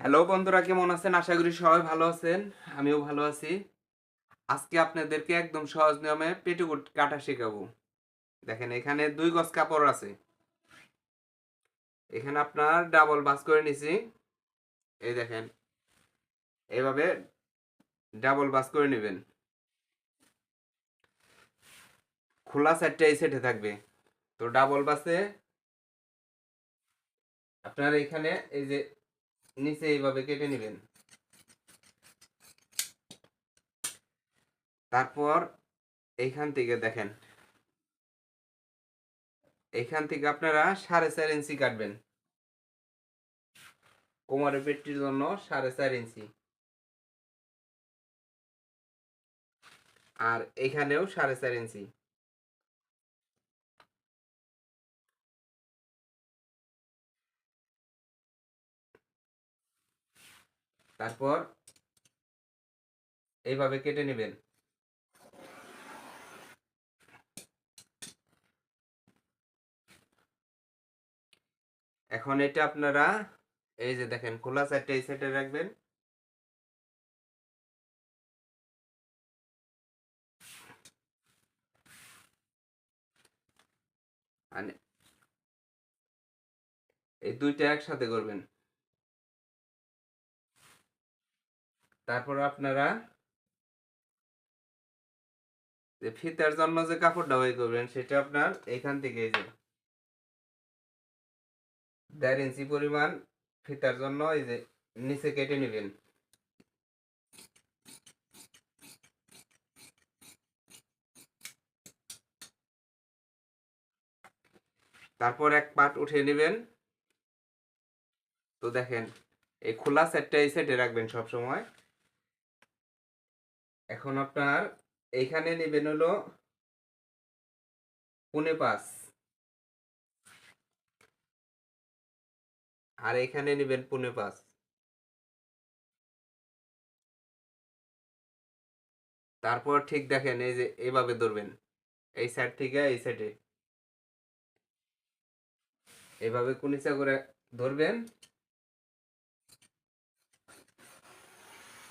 Hello বন্ধুরা, কেমন আছেন? আশা করি সবাই ভালো আছেন। আমিও ভালো আছি। আজকে আপনাদেরকে একদম সহজ নিয়মে পেটিকোট কাটা শেখাবো। দেখেন, এখানে দুই গজ কাপড় আছে। এখানে আপনার ডাবল বাস করে নিছি। এই দেখেন এইভাবে ডাবল বাস করে নেবেন। খোলা সাইডটা এই সাইডে থাকবে। তো ডাবল বাসে আপনার এখানে এই যে নিচে এইভাবে কেটে নেবেন। তারপর এইখান থেকে দেখেন। এইখান থেকে আপনারা সাড়ে চার ইঞ্চি কাটবেন। কোমরের পেটটির জন্য সাড়ে চার ইঞ্চি। আর এখানেও সাড়ে চার ইঞ্চি। তারপর এইভাবে কেটে নেবেন। এখন এটা আপনারা এই যে দেখেন খোলা সাইডটা এই সাইডে রাখবেন। আর এই দুইটা একসাথে করবেন। তারপর আপনারা যে ফিতার জন্য যে কাপড়টা ওই করবেন, সেটা আপনার এখান থেকে এই যে দেড় ইঞ্চি পরিমাণ ফিতার জন্য এই যে নিচে কেটে নেবেন। তারপর এক পাট উঠিয়ে নেবেন। তো দেখেন, এই খোলা সেটটা এই সাইডে রাখবেন সব সময় এখন আপনার এইখানে নেবেন হলো পুনে পাঁচ আর এখানে নেবেন পুনে পাঁচ তারপর ঠিক দেখেন এই যে এইভাবে ধরবেন। এই সাইড থেকে এই সাইডে এভাবে কুনিচা করে ধরবেন।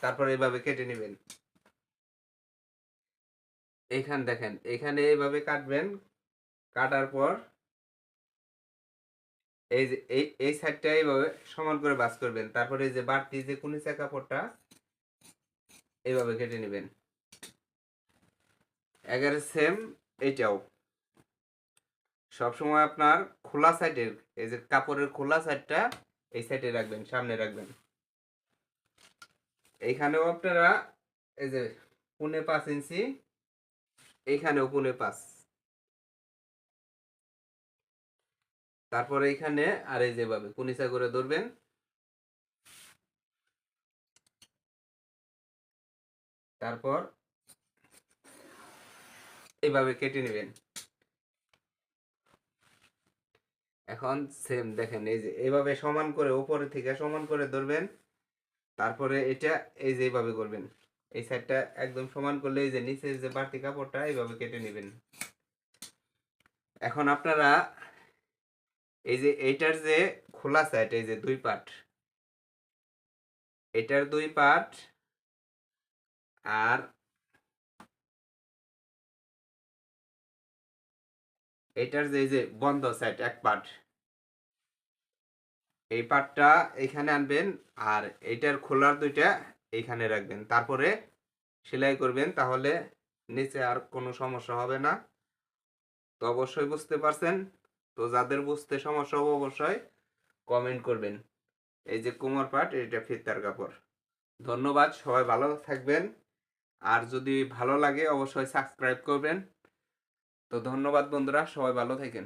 তারপর এইভাবে কেটে নেবেন। এইখান দেখেন এখানে এইভাবে কাটবেন। কাটার পর এই যে, এই এই সাইডটা এইভাবে সমান করে বাস করবেন। তারপরে এই যে বাড়তি যে কুনিচা কাপড়টা, এইভাবে কেটে নেবেন। এগারো সেম এইটাও। সবসময় আপনার খোলা সাইডের এই যে কাপড়ের খোলা সাইডটা এই সাইডে রাখবেন, সামনে রাখবেন। এইখানেও আপনারা এই যে, পুনে পাঁচ ইঞ্চি এইখানেও পুনে পাঁচ তারপরে এইখানে আর এই যেভাবে কুনিসা করে ধরবেন। তারপর এইভাবে কেটে নেবেন। এখন সেম দেখেন, এই যে এইভাবে সমান করে উপরে থেকে সমান করে ধরবেন। তারপরে এটা এই যে এইভাবে করবেন। এই সাইডটা একদম সমান করলে এই যে নিচের যে বাড়তি কাপড়টা, এইভাবে কেটে নেবেন। এখন আপনারা এই যে এইটার যে খোলা সাইড এই যে দুই পার্ট এটার দুই পার্ট আর এটার যে, এই যে বন্ধ সাইড এক পার্ট এই পার্টটা এখানে আনবেন আর এইটার খোলার দুইটা এইখানে রাখবেন। তারপরে সেলাই করবেন, তাহলে নিচে আর কোনো সমস্যা হবে না। তো অবশ্যই বুঝতে পারছেন? তো যাদের বুঝতে সমস্যা হবে অবশ্যই কমেন্ট করবেন। এই যে কোমর পাট, এটা ফিতার কাপড়। ধন্যবাদ, সবাই ভালো থাকবেন। আর যদি ভালো লাগে, অবশ্যই সাবস্ক্রাইব করবেন। তো ধন্যবাদ বন্ধুরা, সবাই ভালো থাকেন।